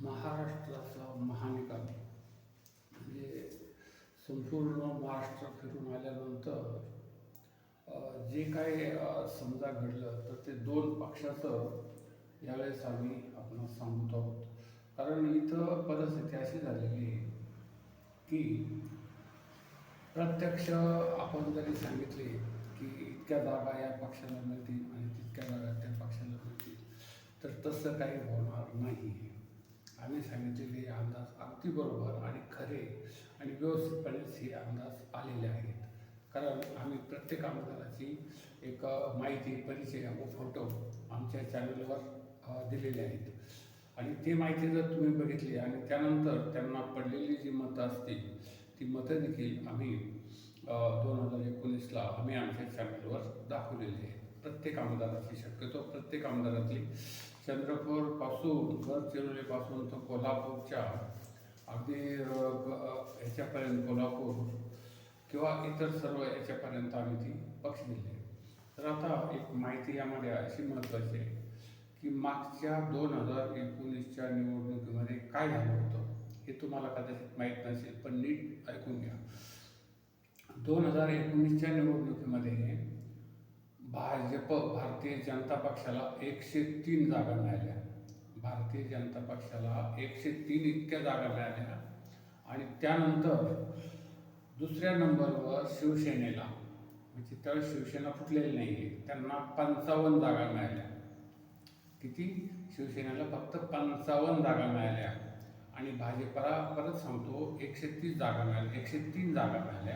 महाराष्ट्राचा महानिकाल म्हणजे संपूर्ण महाराष्ट्र फिरून आल्यानंतर जे काही समजा घडलं तर ते दोन पक्षाचं यावेळेस आम्ही आपण सांगत आहोत. कारण इथं परिस्थिती अशी झालेली आहे की प्रत्यक्ष आपण जरी सांगितले की इतक्या जागा या पक्षाला मिळतील आणि तितक्या जागा त्या पक्षाला मिळतील तर तसं काही होणार नाही. आम्ही सांगितलेले अंदाज अगदी बरोबर आणि खरे आणि व्यवस्थितपणेच हे अंदाज आलेले आहेत. कारण आम्ही प्रत्येक आमदाराची एक माहिती परिचय व फोटो आमच्या चॅनलवर दिलेले आहेत. आणि ती माहिती जर तुम्ही बघितली आणि त्यानंतर त्यांना पडलेली जी मतं असतील ती मतं देखील आम्ही दोन हजार एकोणीसला आम्ही आमच्या चॅनलवर दाखवलेली आहे प्रत्येक आमदाराची शक्यतो प्रत्येक आमदारातली चंद्रपूरपासून गडचिरोलीपासून तर कोल्हापूरच्या अगदी ह्याच्यापर्यंत कोल्हापूर किंवा इतर सर्व याच्यापर्यंत आम्ही ती पक्ष दिले. तर आता एक माहिती यामध्ये अशी महत्त्वाची आहे की मागच्या दोन हजार एकोणीसच्या निवडणुकीमध्ये काय झालं होतं हे तुम्हाला कदाचित माहीत नसेल पण नीट ऐकून घ्या. दोन हजार एकोणीसच्या निवडणुकीमध्ये भाजप भारतीय जनता पक्षाला एकशे तीन जागा मिळाल्या. भारतीय जनता पक्षाला एकशे तीन इतक्या जागा मिळाल्या. आणि त्यानंतर दुसऱ्या नंबरवर शिवसेनेला म्हणजे त्यावेळेस शिवसेना फुटलेली नाही आहे त्यांना पंचावन्न जागा मिळाल्या. किती? शिवसेनेला फक्त पंचावन्न जागा मिळाल्या. आणि भाजपला परत सांगतो एकशे तीस जागा मिळाल्या एकशे तीन जागा मिळाल्या.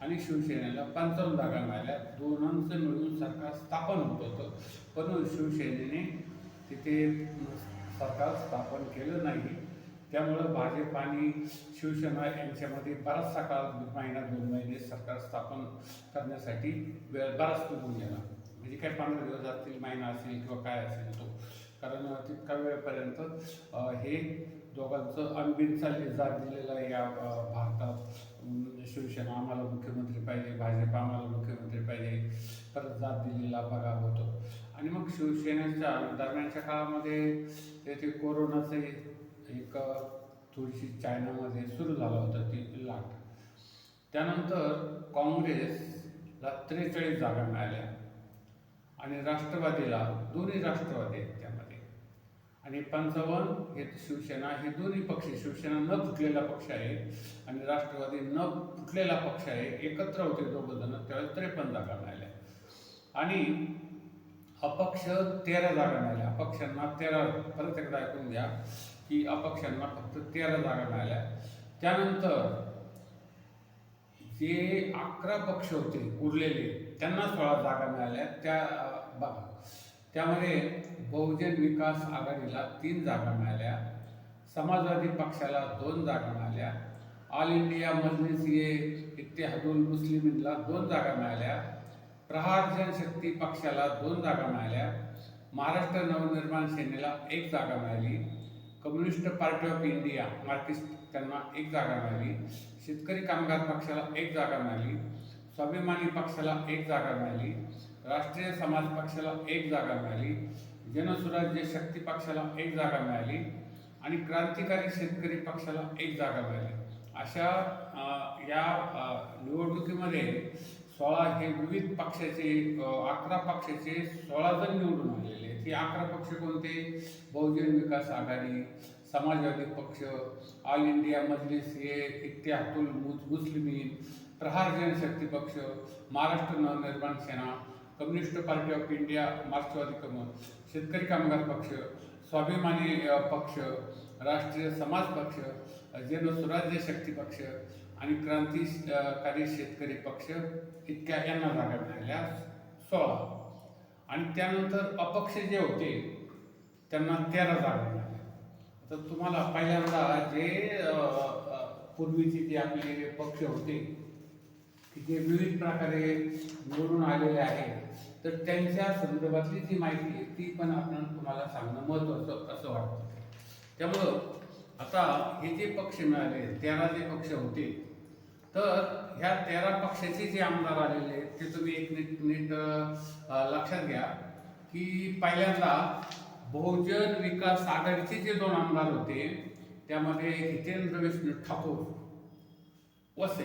आणि शिवसेनेला पंचावन्न जागा मिळाल्या. दोनांचं मिळून सरकार स्थापन होत होतं. पण शिवसेनेने तिथे सरकार स्थापन केलं नाही. त्यामुळं भाजप आणि शिवसेना यांच्यामध्ये बराचसा काळ महिना दोन महिने सरकार स्थापन करण्यासाठी वेळ बराच निघून गेला. म्हणजे काय पंधरा दिवस असतील महिना असेल किंवा काय असेल तो. कारण तितका वेळपर्यंत हे दोघांचं अनबिन चालली जात दिलेलं आहे या भारतात. म्हणजे शिवसेना आम्हाला मुख्यमंत्री पाहिजे भाजप आम्हाला मुख्यमंत्री पाहिजे. परत जात दिलेला बघा होतो. आणि मग शिवसेनेच्या दरम्यानच्या काळामध्ये तेथे कोरोनाचे एक थोडीशी चायनामध्ये सुरू झालं होतं ती लाट त्यानंतर काँग्रेसला त्रेचाळीस जागा मिळाल्या. आणि राष्ट्रवादीला दोन्ही राष्ट्रवादी आहेत. आणि पंचावन्न हे शिवसेना हे दोन्ही पक्ष शिवसेना न फुटलेला पक्ष आहे आणि राष्ट्रवादी न फुटलेला पक्ष आहे एकत्र होते दोघं जण त्यावेळेस त्रेपन्न जागा मिळाल्या. आणि अपक्ष तेरा जागा मिळाल्या. अपक्षांना तेरा परत एकदा ऐकून घ्या की अपक्षांना फक्त तेरा जागा मिळाल्या. त्यानंतर जे अकरा पक्ष होते उरलेले त्यांना सोळा जागा मिळाल्या. त्या बघा त्यामध्ये बहुजन विकास आघाडीला तीन जागा मिळाल्या समाजवादी पक्षाला दोन जागा मिळाल्या ऑल इंडिया मजलिस ए इत्तेहादुल मुस्लिमीनला दोन जागा मिळाल्या प्रहार जनशक्ती पक्षाला दोन जागा मिळाल्या महाराष्ट्र नवनिर्माण सेनेला एक जागा मिळाली Communist Party of India Marxist त्यांना एक जागा मिळाली शेतकरी कामगार पक्षाला एक जागा मिळाली स्वाभिमानी पक्षाला एक जागा मिळाली राष्ट्रीय समाज पक्षाला एक जागा मिळाली जनसुराज्य शक्ती पक्षाला एक जागा मिळाली आणि क्रांतिकारी शेतकरी पक्षाला एक जागा मिळाली. अशा या निवडणुकीमध्ये सोळा हे विविध पक्षाचे अकरा पक्षाचे सोळा जण निवडून आलेले आहेत. हे अकरा पक्ष कोणते? बहुजन विकास आघाडी समाजवादी पक्ष ऑल इंडिया मजलिस हे इत्यातुल Muslimeen Prahar Janshakti Paksha Maharashtra Navnirman Sena Communist Party of India Marxvadi Kamal शेतकरी कामगार पक्ष स्वाभिमानी पक्ष राष्ट्रीय समाज पक्ष जन स्वराज्य शक्ती पक्ष आणि क्रांतिकारी शेतकरी पक्ष इतक्या यांना जागा मिळाल्या सोळा. आणि त्यानंतर अपक्ष जे होते त्यांना तेरा जागा मिळाल्या. तर तुम्हाला पहिल्यांदा जे पूर्वीचे जे आपले पक्ष होते तिथे विविध प्रकारे निवडून आलेले आहेत तर त्यांच्या संदर्भातली जी माहिती आहे ती पण आपण तुम्हाला सांगणं महत्त्वाचं असं वाटतं. त्यामुळं आता हे जे पक्ष मिळाले तेरा जे पक्ष होते तर ह्या तेरा पक्षाचे जे आमदार आलेले आहेत ते तुम्ही एक नीट नीट लक्षात घ्या की पहिल्यांदा बहुजन विकास आघाडीचे जे दोन आमदार होते त्यामध्ये हितेंद्र विष्णू ठाकूर वसे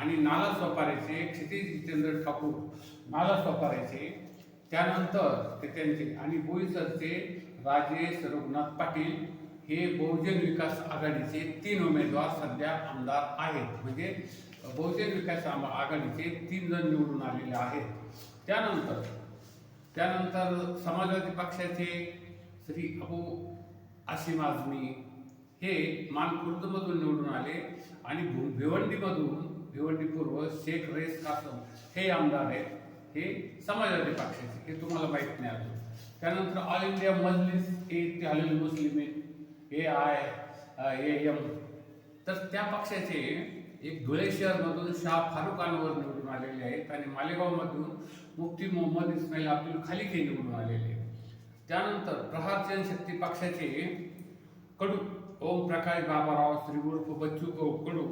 आणि नाला सोपाऱ्याचे क्षितिज जितेंद्र ठाकूर नाला सोपाऱ्याचे त्यानंतर ते त्यांचे आणि बोईसरचे राजेश रघुनाथ पाटील हे बहुजन विकास आघाडीचे तीन उमेदवार सध्या आमदार आहेत. म्हणजे बहुजन विकास आघाडीचे तीन जण निवडून आलेले आहेत. त्यानंतर त्यानंतर समाजवादी पक्षाचे श्री अबू आसिम आझमी हे मानखुर्दमधून निवडून आले आणि भु- भिवंडीमधून भिवंडीपूर्व शेख रेस कासम हे आमदार आहेत. हे समाजवादी पक्षाचे हे तुम्हाला माहीत नाही अजून. त्यानंतर All India Majlis e Ittehadul Muslim A I A M तर त्या पक्षाचे एक धुळे शहरमधून शाह फारुख अनवर निवडून आलेले आहेत आणि मालेगावमधून मुफ्ती मोहम्मद इस्माईल अब्दुल खालिक हे निवडून आलेले आहेत. त्यानंतर प्रहार जनशक्ती पक्षाचे कडू ओम प्रकाश बाबाराव श्री उर्फ बच्चू कडू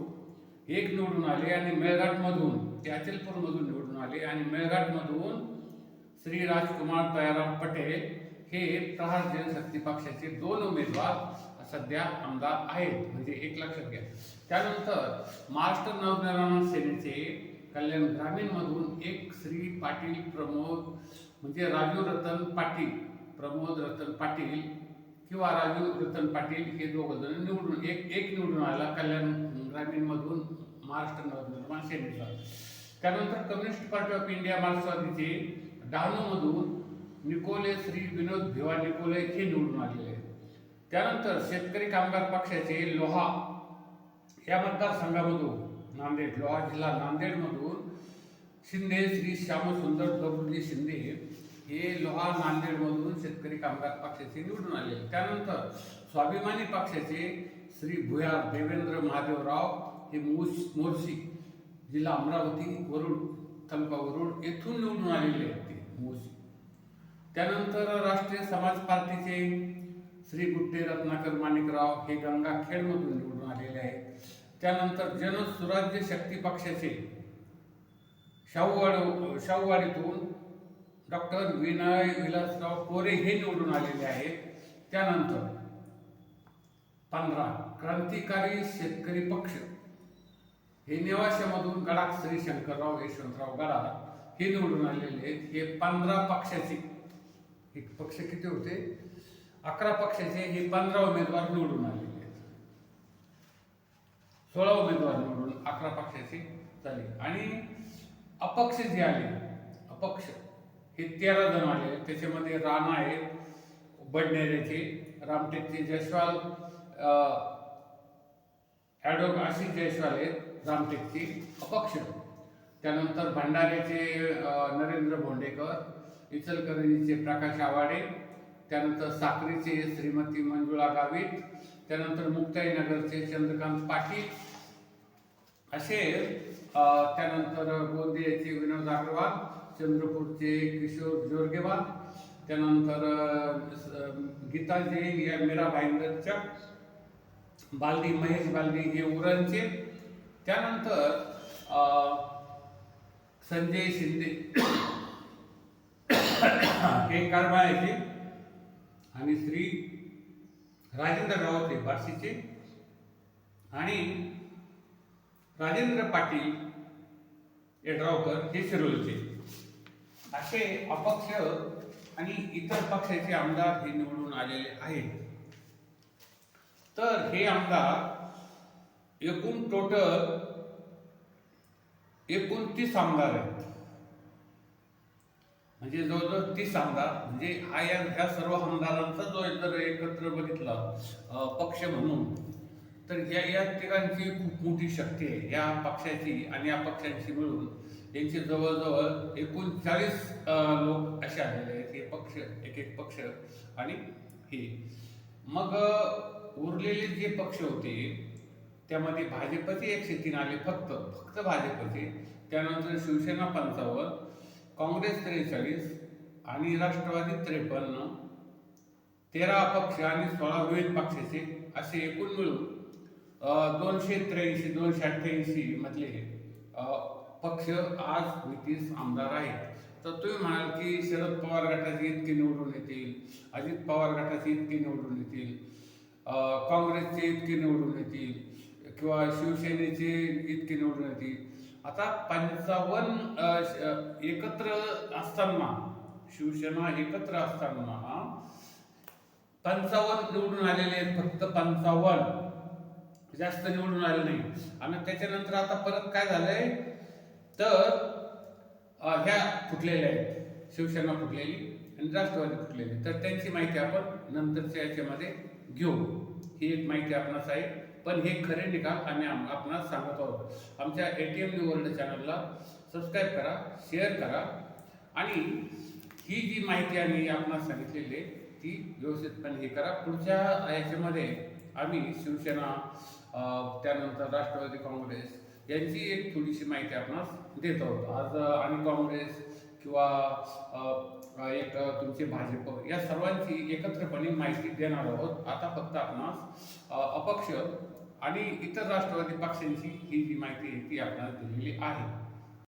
एक निवडून आले आणि मेळघाटमधून ते अचलपूरमधून निवडून आले आणि मेळघाटमधून श्री राजकुमार दयाराम पटेल हे प्रहार जनशक्ती पक्षाचे दोन उमेदवार सध्या आमदार आहेत. म्हणजे एक लक्षात घ्या. त्यानंतर महाराष्ट्र नवनिर्माण सेनेचे कल्याण ग्रामीणमधून एक श्री पाटील प्रमोद म्हणजे राजू रतन पाटील प्रमोद रतन पाटील किंवा राजू रतन पाटील हे दोघं जण निवडून एक एक निवडून आला कल्याण ग्रामीणमधून महाराष्ट्र नवनिर्माण सेनेचा. त्यानंतर कम्युनिस्ट पार्टी ऑफ इंडिया मार्क्सवादीचे डहाणूमधून निकोले श्री विनोद भिवा निकोले हे निवडून आलेले आहेत. त्यानंतर शेतकरी कामगार पक्षाचे लोहा या मतदारसंघामधून नांदेड लोहा जिल्हा नांदेडमधून शिंदे श्री श्यामसुंदर दबुजी शिंदे हे लोहा नांदेडमधून शेतकरी कामगार पक्षाचे निवडून आले. त्यानंतर स्वाभिमानी पक्षाचे श्री भुयार देवेंद्र महादेवराव हे मोस मोर्शी जिल्हा अमरावती वरुड तालुका वरुड येथून निवडून आलेले आहेत ते मोर्शी. त्यानंतर राष्ट्रीय समाज पार्टीचे श्री गुट्टे रत्नाकर माणिकराव हे गंगाखेडमधून निवडून आलेले आहेत. त्यानंतर जनसुराज्य शक्ती पक्षाचे शाहूवाड शाहूवाडीतून डॉक्टर विनय विलासराव कोरे हे निवडून आलेले आहेत. त्यानंतर पंधरा क्रांतिकारी शेतकरी पक्ष. हे नेवाशामधून गडाख श्री शंकरराव यशवंतराव गडाख हे निवडून आलेले आहेत. हे पंधरा पक्षाचे. हे पक्ष किती होते? अकरा पक्षाचे हे पंधरा उमेदवार निवडून आलेले आहेत. सोळा उमेदवार निवडून अकरा पक्षाचे झाले. आणि अपक्ष जे आले अपक्ष हे तेरा जण आले. त्याच्यामध्ये राणा आहेत बडनेरेचे रामटेकचे जयस्वाल ॲडो आशिष जयस्वाल आहेत रामटेकचे अपक्ष. त्यानंतर भंडाऱ्याचे नरेंद्र भोंडेकर इचलकरंजीचे प्रकाश आवाडे त्यानंतर साखरीचे श्रीमती मंजुळा गावित त्यानंतर मुक्ताईनगरचे चंद्रकांत पाटील. असे त्यानंतर गोंदियाचे विनोद अग्रवाल चंद्रपूरचे किशोर जोरगेवा त्यानंतर अ, गीता जैन या मीरा भाईंदरच्या बालदी महेश बालदी हे उरणचे. त्यानंतर संजय शिंदे. हे कारभाराचे आणि श्री राजेंद्र रावते हे बार्शीचे. आणि राजेंद्र पाटील यड्रावकर हे शिरोलचे. असे अपक्ष आणि इतर पक्षाचे आमदार हे निवडून आलेले आहेत. तर हे आमदार एकूण टोटल एकोणतीस आमदार आहेत. म्हणजे जवळजवळ तीस आमदार. म्हणजे हा या ह्या सर्व आमदारांचा जो जर एकत्र बघितला पक्ष म्हणून. तर या या तिघांची खूप मोठी शक्ती आहे. या पक्षाची आणि या पक्षांची मिळून यांचे जवळजवळ एकूण चाळीस लोक असे आलेले आहेत. हे पक्ष एक एक पक्ष आणि हे. मग उरलेले जे पक्ष होते त्यामध्ये भाजपचे एकशे तीन आले फक्त. फक्त भाजपचे. त्यानंतर शिवसेना पंचावन्न काँग्रेस त्रेचाळीस आणि राष्ट्रवादी त्रेपन्न. तेरा अपक्ष आणि सोळा विविध पक्षाचे असे एकूण मिळून दोनशे त्र्याऐंशी दोनशे अठ्ठ्याऐंशी मधले पक्ष आज नितीश आमदार आहेत. तर तुम्ही म्हणाल की शरद पवार गटाचे इतके निवडून येतील अजित पवार गटाचे इतके निवडून येतील काँग्रेसचे इतके निवडून येतील किंवा शिवसेनेचे इतके निवडून येतील. आता पंचावन्न एकत्र असताना शिवसेना एकत्र असताना पंचावन्न निवडून आलेले आहेत फक्त पंचावन्न. जास्त निवडून आले नाही. आणि त्याच्यानंतर आता परत काय झालंय? तर ह्या फुटलेल्या आहेत. शिवसेना फुटलेली आणि राष्ट्रवादी फुटलेली. तर त्यांची माहिती आपण नंतरच्या याच्यामध्ये घेऊ. ही एक माहिती आपणास आहे. पण हे खरे निकाल आम्ही आम- आपणास सांगत आहोत. आमच्या A T M New World चॅनलला सबस्क्राईब करा शेअर करा. आणि ही जी माहिती आम्ही आपणास सांगितलेली आहे ती व्यवस्थितपणे हे करा. पुढच्या याच्यामध्ये आम्ही शिवसेना त्यानंतर राष्ट्रवादी काँग्रेस यांची एक थोडीशी माहिती आपणास देत आहोत. आज आणि काँग्रेस किंवा एक तुमचे भाजप या सर्वांची एकत्रपणे माहिती देणार आहोत. आता फक्त आपणास अपक्ष आणि इतर राष्ट्रवादी पक्षांची ही जी माहिती आहे ती आपणास दिलेली आहे.